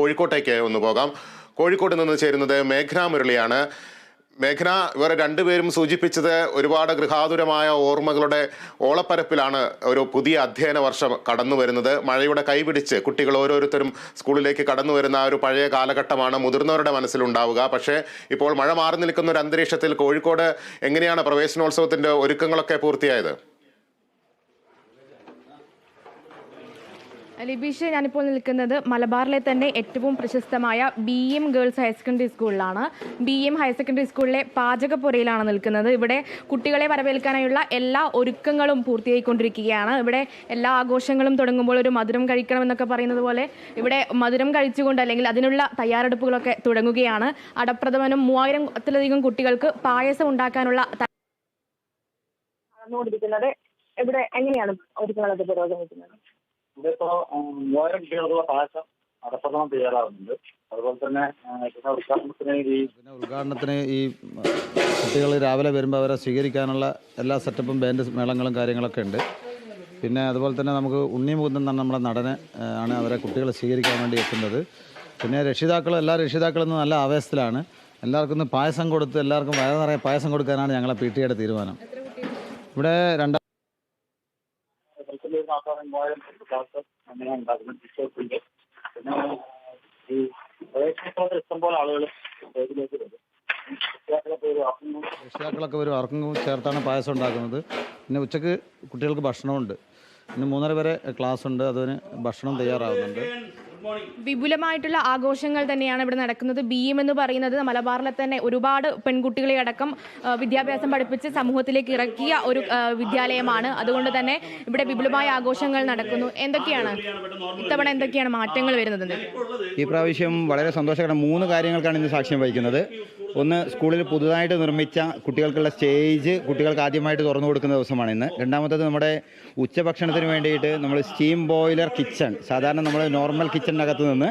കോഴിക്കോട്ടേക്ക് ഒന്ന് പോകാം. കോഴിക്കോട് നിന്ന് ചേരുന്നത് മേഘന മുരളിയാണ്. മേഘന ഇവർ രണ്ടുപേരും സൂചിപ്പിച്ചത് ഒരുപാട് ഗൃഹാതുരമായ ഓർമ്മകളുടെ ഓളപ്പരപ്പിലാണ് ഒരു പുതിയ അധ്യയന വർഷം കടന്നു വരുന്നത്. മഴയുടെ കൈപിടിച്ച് കുട്ടികൾ ഓരോരുത്തരും സ്കൂളിലേക്ക് കടന്നു വരുന്ന ഒരു പഴയ കാലഘട്ടമാണ് മുതിർന്നവരുടെ മനസ്സിലുണ്ടാവുക. പക്ഷേ ഇപ്പോൾ മഴ മാറി നിൽക്കുന്ന ഒരു അന്തരീക്ഷത്തിൽ കോഴിക്കോട് എങ്ങനെയാണ് പ്രവേശനോത്സവത്തിന്റെ ഒരുക്കങ്ങളൊക്കെ പൂർത്തിയായത്? ലിബീഷ് ഞാനിപ്പോൾ നിൽക്കുന്നത് മലബാറിലെ തന്നെ ഏറ്റവും പ്രശസ്തമായ B M girls higher secondary സ്കൂളിലാണ് ബി എം ഹയർ സെക്കൻഡറി സ്കൂളിലെ പാചകപ്പുരയിലാണ് നിൽക്കുന്നത്. ഇവിടെ കുട്ടികളെ വരവേൽക്കാനായുള്ള എല്ലാ ഒരുക്കങ്ങളും പൂർത്തിയായിക്കൊണ്ടിരിക്കുകയാണ്. ഇവിടെ എല്ലാ ആഘോഷങ്ങളും തുടങ്ങുമ്പോൾ ഒരു മധുരം കഴിക്കണം എന്നൊക്കെ പറയുന്നത് പോലെ ഇവിടെ മധുരം കഴിച്ചുകൊണ്ട് അല്ലെങ്കിൽ അതിനുള്ള തയ്യാറെടുപ്പുകളൊക്കെ തുടങ്ങുകയാണ്. അടപ്രഥമനും മൂവായിരത്തിലധികം കുട്ടികൾക്ക് പായസം ഉണ്ടാക്കാനുള്ള ഇവിടെ എങ്ങനെയാണ് ഒരുക്കങ്ങളൊക്കെ പുരോഗമിക്കുന്നത്? ഇതിപ്പോ മൂവായിരം കുട്ടികൾക്കുള്ള പായസം അടപ്രഥമം തയ്യാറാവുന്നുണ്ട്. അതുപോലെ തന്നെ ഉദ്ഘാടനത്തിന് ഈ പിന്നെ ഉദ്ഘാടനത്തിന് ഈ കുട്ടികൾ രാവിലെ വരുമ്പോൾ അവരെ സ്വീകരിക്കാനുള്ള എല്ലാ സെറ്റപ്പും ബാൻഡ് മേളങ്ങളും കാര്യങ്ങളൊക്കെ ഉണ്ട്. പിന്നെ അതുപോലെ തന്നെ നമുക്ക് ഉണ്ണി മുകുന്ദൻ എന്ന നമ്മുടെ നടന് ആണ് അവരെ കുട്ടികളെ സ്വീകരിക്കാൻ വേണ്ടി എത്തുന്നത്. പിന്നെ രക്ഷിതാക്കൾ എല്ലാ രക്ഷിതാക്കളും നല്ല ആവേശത്തിലാണ്. എല്ലാവർക്കും പായസം കൊടുത്ത് എല്ലാവർക്കും വയറു നിറയെ പായസം കൊടുക്കാനാണ് ഞങ്ങളെ പി ടിയുടെ തീരുമാനം. ഇവിടെ രണ്ടാം തലത്തിൽ മാസം മൂവായിരം അങ്ങനെ ഉണ്ടാക്കുന്നത് വിശ്വസിക്കുന്നുണ്ട് പിന്നെ ഈ പ്രവേശനത്തോടെ ഇഷ്ടംപോലെ ആളുകൾ സ്റ്റേജിലേക്ക് വരും. രക്ഷിതാക്കളൊക്കെ വരും അർക്കും ചേർത്താണ് പായസം ഉണ്ടാക്കുന്നത്. പിന്നെ ഉച്ചയ്ക്ക് കുട്ടികൾക്ക് ഭക്ഷണമുണ്ട്. പിന്നെ മൂന്നര വരെ ക്ലാസ് ഉണ്ട് അതിന് ഭക്ഷണം തയ്യാറാവുന്നുണ്ട് വിപുലമായിട്ടുള്ള ആഘോഷങ്ങൾ തന്നെയാണ് ഇവിടെ നടക്കുന്നത്. ബി എം എന്ന് പറയുന്നത് മലബാറിലെ തന്നെ ഒരുപാട് പെൺകുട്ടികളെ അടക്കം വിദ്യാഭ്യാസം പഠിപ്പിച്ച് സമൂഹത്തിലേക്ക് ഇറക്കിയ ഒരു വിദ്യാലയമാണ്. അതുകൊണ്ട് തന്നെ ഇവിടെ വിപുലമായ ആഘോഷങ്ങൾ നടക്കുന്നു. എന്തൊക്കെയാണ്? ഇത്തവണ എന്തൊക്കെയാണ് മാറ്റങ്ങൾ വരുന്നത് ഈ പ്രാവശ്യം വളരെ സന്തോഷകരം മൂന്ന് കാര്യങ്ങൾക്കാണ് ഇന്ന് സാക്ഷ്യം വഹിക്കുന്നത്. ഒന്ന് സ്കൂളിൽ പുതുതായിട്ട് നിർമ്മിച്ച കുട്ടികൾക്കുള്ള സ്റ്റേജ് കുട്ടികൾക്ക് ആദ്യമായിട്ട് തുറന്നു കൊടുക്കുന്ന ദിവസമാണ് ഇന്ന്. രണ്ടാമത്തത് നമ്മുടെ ഉച്ചഭക്ഷണത്തിന് വേണ്ടിയിട്ട് നമ്മൾ സ്റ്റീം ബോയിലർ കിച്ചൺ സാധാരണ നമ്മൾ നോർമൽ കിച്ചണിനകത്ത് നിന്ന്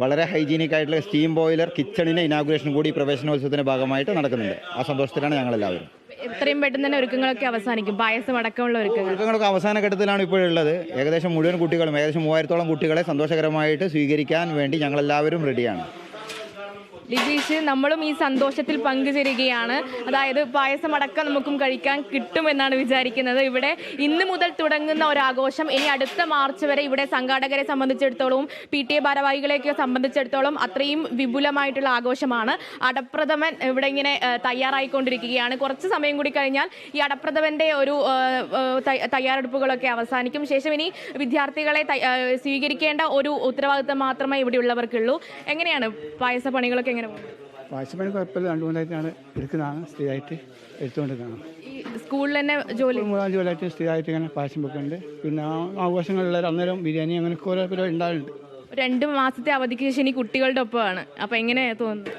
വളരെ ഹൈജീനിക് ആയിട്ടുള്ള സ്റ്റീം ബോയിലർ കിച്ചണിന്റെ ഇനാഗുറേഷൻ കൂടി പ്രവേശനോത്സവത്തിന്റെ ഭാഗമായിട്ട് നടക്കുന്നുണ്ട്. ആ സന്തോഷത്തിലാണ് ഞങ്ങളെല്ലാവരും. എത്രയും പെട്ടെന്ന് തന്നെ ഒരുക്കങ്ങളൊക്കെ അവസാനിക്കും. പായസം അടക്കമുള്ള ഒരുക്കങ്ങൾ. ഒരുക്കങ്ങളൊക്കെ അവസാന ഘട്ടത്തിലാണ് ഇപ്പോഴുള്ളത് ഏകദേശം മുഴുവൻ കുട്ടികളും ഏകദേശം മൂവായിരത്തോളം കുട്ടികളെ സന്തോഷകരമായിട്ട് സ്വീകരിക്കാൻ വേണ്ടി ഞങ്ങളെല്ലാവരും റെഡിയാണ് ലിബീഷ് നമ്മളും ഈ സന്തോഷത്തിൽ പങ്കുചേരുകയാണ്. അതായത് പായസം അടക്കം നമുക്കും കഴിക്കാൻ കിട്ടുമെന്നാണ് വിചാരിക്കുന്നത്. ഇവിടെ ഇന്ന് മുതൽ തുടങ്ങുന്ന ഒരാഘോഷം ഇനി അടുത്ത മാർച്ച് വരെ ഇവിടെ സംഘാടകരെ സംബന്ധിച്ചിടത്തോളം പി ടി എ ഭാരവാഹികളെയൊക്കെ സംബന്ധിച്ചിടത്തോളം അത്രയും വിപുലമായിട്ടുള്ള ആഘോഷമാണ്. അടപ്രഥമൻ ഇവിടെ ഇങ്ങനെ തയ്യാറായിക്കൊണ്ടിരിക്കുകയാണ്. കുറച്ച് സമയം കൂടി കഴിഞ്ഞാൽ ഈ അടപ്രഥമന്റെ ഒരു തയ്യാറെടുപ്പുകളൊക്കെ അവസാനിക്കും. ശേഷം ഇനി വിദ്യാർത്ഥികളെ സ്വീകരിക്കേണ്ട ഒരു ഉത്തരവാദിത്തം മാത്രമേ ഇവിടെയുള്ളവർക്കുള്ളൂ. എങ്ങനെയാണ് പായസ പണികളൊക്കെ എങ്ങനെ പോകും വാശിപ്പണി കുഴപ്പമില്ല. രണ്ട് മൂന്നായിട്ടാണ് എടുക്കുന്നതാണ്. സ്ഥിരമായിട്ട് എടുത്തുകൊണ്ടിരിക്കുന്നത് ഈ സ്കൂളിൽ തന്നെ ജോലി? മൂന്നാം ജോലിയായിട്ട് സ്ഥിരമായിട്ട് ഇങ്ങനെ പാഷൻ വെക്കുന്നുണ്ട്. പിന്നെ ആ ആഘോഷങ്ങളിലെ അന്നേരം ബിരിയാണി അങ്ങനെ ഓരോ പരിപാടി ഉണ്ടാകുന്നുണ്ട് രണ്ട് മാസത്തെ അവധിക്ക് ശേഷം ഇനി കുട്ടികളുടെ ഒപ്പമാണ്. അപ്പൊ എങ്ങനെ തോന്നുന്നു?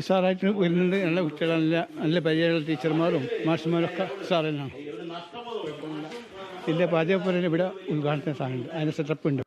ഉഷാറായിട്ട് വരുന്നുണ്ട്. നല്ല കുട്ടികൾ നല്ല നല്ല പരിചയമുള്ള ടീച്ചർമാരും മാഷന്മാരും ഒക്കെ തന്നെയാണ് ഇതിന്റെ പാചകപ്പുരയിൽ ഇവിടെ ഉദ്ഘാടന സാധനമുണ്ട്. അതിന് സെറ്റപ്പ് ഉണ്ട്.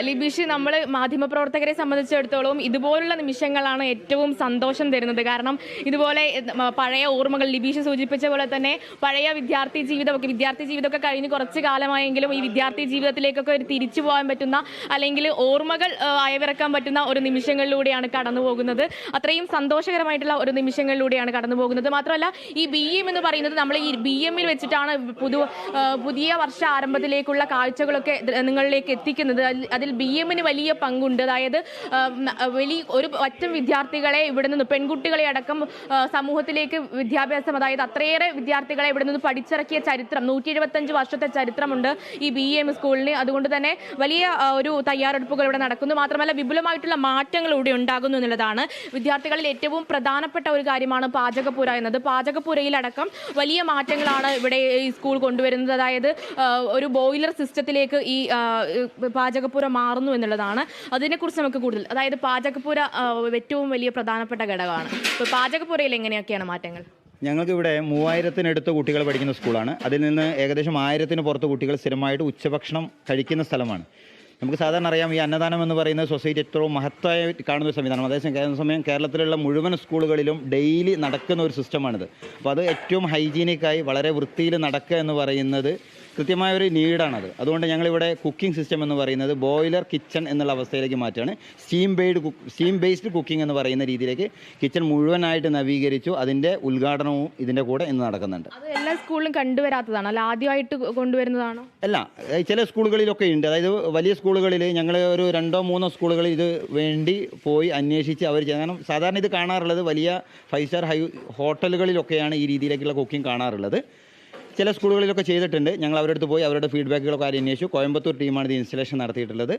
ലിബീഷ് നമ്മൾ മാധ്യമപ്രവർത്തകരെ സംബന്ധിച്ചിടത്തോളം ഇതുപോലുള്ള നിമിഷങ്ങളാണ് ഏറ്റവും സന്തോഷം തരുന്നത്. കാരണം ഇതുപോലെ പഴയ ഓർമ്മകൾ ലിബീഷ് സൂചിപ്പിച്ച പോലെ തന്നെ പഴയ വിദ്യാർത്ഥി ജീവിതമൊക്കെ വിദ്യാർത്ഥി ജീവിതമൊക്കെ കഴിഞ്ഞ് കുറച്ച് കാലമായെങ്കിലും ഈ വിദ്യാർത്ഥി ജീവിതത്തിലേക്കൊക്കെ ഒരു തിരിച്ചു പോകാൻ പറ്റുന്ന അല്ലെങ്കിൽ ഓർമ്മകൾ അയവിറക്കാൻ പറ്റുന്ന ഒരു നിമിഷങ്ങളിലൂടെയാണ് കടന്നു പോകുന്നത്. അത്രയും സന്തോഷകരമായിട്ടുള്ള ഒരു നിമിഷങ്ങളിലൂടെയാണ് കടന്നു പോകുന്നത്. മാത്രമല്ല ഈ ബി എം എന്ന് പറയുന്നത് നമ്മൾ ഈ ബി എമ്മിൽ വെച്ചിട്ടാണ് പുതു പുതിയ വർഷ ആരംഭത്തിലേക്കുള്ള കാഴ്ചകളൊക്കെ നിങ്ങളിലേക്ക് എത്തിക്കുന്നത്. അതിൽ- അതിൽ ബി എമ്മിന് വലിയ പങ്കുണ്ട്. അതായത് വലിയ ഒരു ഒറ്റം വിദ്യാർത്ഥികളെ ഇവിടെ നിന്ന് പെൺകുട്ടികളെ അടക്കം സമൂഹത്തിലേക്ക് വിദ്യാഭ്യാസം അതായത് അത്രയേറെ വിദ്യാർത്ഥികളെ ഇവിടെ നിന്ന് പഠിച്ചിറക്കിയ ചരിത്രം നൂറ്റി എഴുപത്തഞ്ച് വർഷത്തെ ചരിത്രമുണ്ട് ഈ ബി എം സ്കൂളിന്. അതുകൊണ്ട് തന്നെ വലിയ ഒരു തയ്യാറെടുപ്പുകൾ ഇവിടെ നടക്കുന്നു. മാത്രമല്ല വിപുലമായിട്ടുള്ള മാറ്റങ്ങൾ ഇവിടെ ഉണ്ടാകുന്നു എന്നുള്ളതാണ് വിദ്യാർത്ഥികളിൽ ഏറ്റവും പ്രധാനപ്പെട്ട ഒരു കാര്യമാണ് പാചകപ്പുര എന്നത്. പാചകപ്പുരയിലടക്കം വലിയ മാറ്റങ്ങളാണ് ഇവിടെ ഈ സ്കൂൾ കൊണ്ടുവരുന്നത്. അതായത് ഒരു ബോയിലർ സിസ്റ്റത്തിലേക്ക് ഈ പാചകപ്പുര മാറുന്നു എന്നുള്ളതാണ് അതിനെക്കുറിച്ച് നമുക്ക് കൂടുതൽ അതായത് പാചകപ്പുര ഏറ്റവും വലിയ പ്രധാനപ്പെട്ട ഘടകമാണ്. ഇപ്പോൾ പാചകപ്പുരയിൽ എങ്ങനെയൊക്കെയാണ് മാറ്റങ്ങൾ? ഞങ്ങൾക്കിവിടെ മൂവായിരത്തിനടുത്ത് കുട്ടികൾ പഠിക്കുന്ന സ്കൂളാണ്. അതിൽ നിന്ന് ഏകദേശം ആയിരത്തിന് പുറത്ത് കുട്ടികൾ സ്ഥിരമായിട്ട് ഉച്ചഭക്ഷണം കഴിക്കുന്ന സ്ഥലമാണ്. നമുക്ക് സാധാരണ അറിയാം ഈ അന്നദാനം എന്ന് പറയുന്ന സൊസൈറ്റി ഏറ്റവും മഹത്തായി കാണുന്ന ഒരു സംവിധാനം അതേസമയം സമയം കേരളത്തിലുള്ള മുഴുവൻ സ്കൂളുകളിലും ഡെയിലി നടക്കുന്ന ഒരു സിസ്റ്റമാണിത്. അപ്പോൾ അത് ഏറ്റവും ഹൈജീനിക്കായി വളരെ വൃത്തിയിൽ നടക്കുക എന്ന് പറയുന്നത് കൃത്യമായ ഒരു നീഡാണത്. അതുകൊണ്ട് ഞങ്ങളിവിടെ കുക്കിംഗ് സിസ്റ്റം എന്ന് പറയുന്നത് ബോയിലർ കിച്ചൺ എന്നുള്ള അവസ്ഥയിലേക്ക് മാറ്റുകയാണ്. Steam based steam based cooking എന്ന് പറയുന്ന രീതിയിലേക്ക് കിച്ചൺ മുഴുവനായിട്ട് നവീകരിച്ചു അതിന്റെ ഉദ്ഘാടനവും ഇതിന്റെ കൂടെ ഇന്ന് നടക്കുന്നുണ്ട്. അത് എല്ലാ സ്കൂളിലും കണ്ടുവരാത്തതാണ്? അല്ല ആദ്യമായിട്ട് കൊണ്ടുവരുന്നതാണോ? അല്ല ചില സ്കൂളുകളിലൊക്കെ ഉണ്ട്. അതായത് വലിയ സ്കൂളുകളിൽ ഞങ്ങൾ ഒരു രണ്ടോ മൂന്നോ സ്കൂളുകളിൽ ഇത് വേണ്ടി പോയി അന്വേഷിച്ച് അവർ കാരണം സാധാരണ ഇത് കാണാറുള്ളത് വലിയ ഫൈവ് സ്റ്റാർ ഹൈ ഹോട്ടലുകളിലൊക്കെയാണ് ഈ രീതിയിലേക്കുള്ള കുക്കിംഗ് കാണാറുള്ളത്. ചില സ്കൂളുകളിലൊക്കെ ചെയ്തിട്ടുണ്ട്. ഞങ്ങൾ അവരുടെ അടുത്ത് പോയി അവരുടെ ഫീഡ്ബാക്കുകളൊക്കെ ആരും അന്വേഷിച്ചു. കോയമ്പത്തൂർ ടീമാണ് ഇത് ഇൻസ്റ്റലേഷൻ നടത്തിയിട്ടുള്ളത്.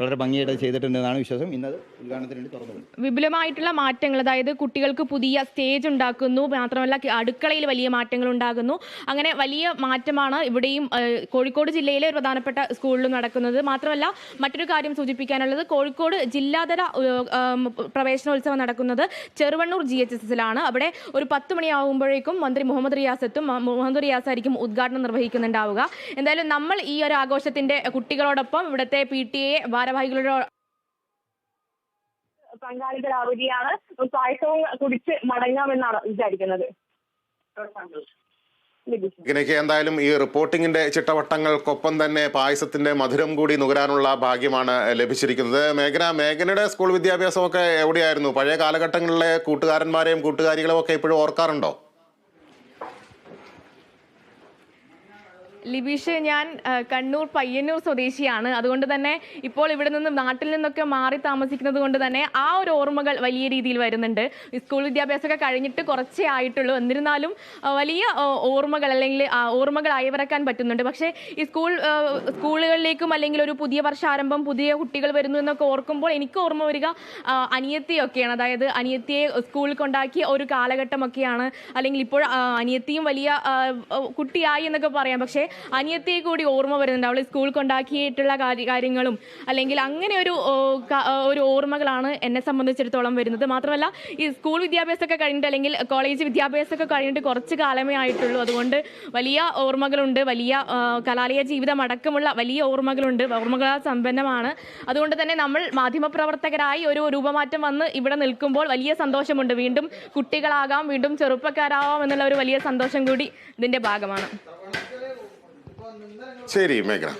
വളരെ ഭംഗിയായിട്ട് ചെയ്തിട്ടുണ്ടെന്നാണ് വിശ്വാസം. ഇന്നത് ഉദ്ഘാടനത്തിന് വേണ്ടി തുറന്നു. വിപുലമായിട്ടുള്ള മാറ്റങ്ങൾ അതായത് കുട്ടികൾക്ക് പുതിയ സ്റ്റേജ് ഉണ്ടാക്കുന്നു മാത്രമല്ല അടുക്കളയിൽ വലിയ മാറ്റങ്ങൾ ഉണ്ടാകുന്നു. അങ്ങനെ വലിയ മാറ്റമാണ് ഇവിടെയും കോഴിക്കോട് ജില്ലയിലെ ഒരു പ്രധാനപ്പെട്ട സ്കൂളിലും നടക്കുന്നത്. മാത്രമല്ല മറ്റൊരു കാര്യം സൂചിപ്പിക്കാനുള്ളത് കോഴിക്കോട് ജില്ലാതല പ്രവേശനോത്സവം നടക്കുന്നത് ചെറുവണ്ണൂർ ജി എച്ച് എസ് എസിലാണ് അവിടെ ഒരു പത്ത് മണിയാകുമ്പോഴേക്കും മന്ത്രി മുഹമ്മദ് റിയാസ് എത്തും മുഹമ്മദ് റിയാസ് ആയിരിക്കും ഉദ്ഘാടനം നിർവഹിക്കുന്നുണ്ടാവുക. എന്തായാലും നമ്മൾ ഈ ഒരു ആഘോഷത്തിന്റെ കുട്ടികളോടൊപ്പം ഇവിടുത്തെ പി ടി എ ഭാരവാഹികളോട് പങ്കാളികളാവുകയാണ് പായസവും കുടിച്ച് മടങ്ങാമെന്നാണ് വിചാരിക്കുന്നത്. ഇങ്ങനെയൊക്കെ എന്തായാലും ഈ റിപ്പോർട്ടിങ്ങിന്റെ ചിട്ടവട്ടങ്ങൾക്കൊപ്പം തന്നെ പായസത്തിന്റെ മധുരം കൂടി നുകരാനുള്ള ഭാഗ്യമാണ് ലഭിച്ചിരിക്കുന്നത്. മേഘന മേഘനയുടെ സ്കൂൾ വിദ്യാഭ്യാസമൊക്കെ എവിടെയായിരുന്നു? പഴയ കാലഘട്ടങ്ങളിലെ കൂട്ടുകാരന്മാരെയും കൂട്ടുകാരികളെയും ഒക്കെ ഇപ്പോഴും ഓർക്കാറുണ്ടോ? ലിബീഷ് ഞാൻ കണ്ണൂർ പയ്യന്നൂർ സ്വദേശിയാണ്. അതുകൊണ്ട് തന്നെ ഇപ്പോൾ ഇവിടെ നിന്ന് നാട്ടിൽ നിന്നൊക്കെ മാറി താമസിക്കുന്നത് കൊണ്ട് തന്നെ ആ ഒരു ഓർമ്മകൾ വലിയ രീതിയിൽ വരുന്നുണ്ട്. സ്കൂൾ വിദ്യാഭ്യാസമൊക്കെ കഴിഞ്ഞിട്ട് കുറച്ചേ ആയിട്ടുള്ളൂ. എന്നിരുന്നാലും വലിയ ഓർമ്മകൾ അല്ലെങ്കിൽ ഓർമ്മകൾ അയവിറക്കാൻ പറ്റുന്നുണ്ട്. പക്ഷേ ഈ സ്കൂൾ സ്കൂളുകളിലേക്കും അല്ലെങ്കിൽ ഒരു പുതിയ വർഷാരംഭം പുതിയ കുട്ടികൾ വരുന്നു എന്നൊക്കെ ഓർക്കുമ്പോൾ എനിക്ക് ഓർമ്മ വരിക അനിയത്തിയൊക്കെയാണ്. അതായത് അനിയത്തിയെ സ്കൂളിൽ കൊണ്ടാക്കിയ ഒരു കാലഘട്ടമൊക്കെയാണ്. അല്ലെങ്കിൽ ഇപ്പോൾ അനിയത്തിയും വലിയ കുട്ടിയായി എന്നൊക്കെ പറയാം. പക്ഷേ അനിയത്തിയെ കൂടി ഓർമ്മ വരുന്നുണ്ട്. അവൾ സ്കൂൾ കൊണ്ടാക്കിയിട്ടുള്ള കാര്യ- കാര്യങ്ങളും അല്ലെങ്കിൽ അങ്ങനെ ഒരു ഒരു ഓർമ്മകളാണ് എന്നെ സംബന്ധിച്ചിടത്തോളം വരുന്നത്. മാത്രമല്ല ഈ സ്കൂൾ വിദ്യാഭ്യാസമൊക്കെ കഴിഞ്ഞിട്ട് അല്ലെങ്കിൽ കോളേജ് വിദ്യാഭ്യാസമൊക്കെ കഴിഞ്ഞിട്ട് കുറച്ച് കാലമേ ആയിട്ടുള്ളൂ. അതുകൊണ്ട് വലിയ ഓർമ്മകളുണ്ട്. വലിയ കലാലയ ജീവിതം അടക്കമുള്ള വലിയ ഓർമ്മകളുണ്ട്. ഓർമ്മകളാൽ സമ്പന്നമാണ്. അതുകൊണ്ട് തന്നെ നമ്മൾ മാധ്യമപ്രവർത്തകരായി ഒരു രൂപമാറ്റം വന്ന് ഇവിടെ നിൽക്കുമ്പോൾ വലിയ സന്തോഷമുണ്ട്. വീണ്ടും കുട്ടികളാകാം വീണ്ടും ചെറുപ്പക്കാരാവാം എന്നുള്ള ഒരു വലിയ സന്തോഷം കൂടി ഇതിന്റെ ഭാഗമാണ്. ശരി മേഘന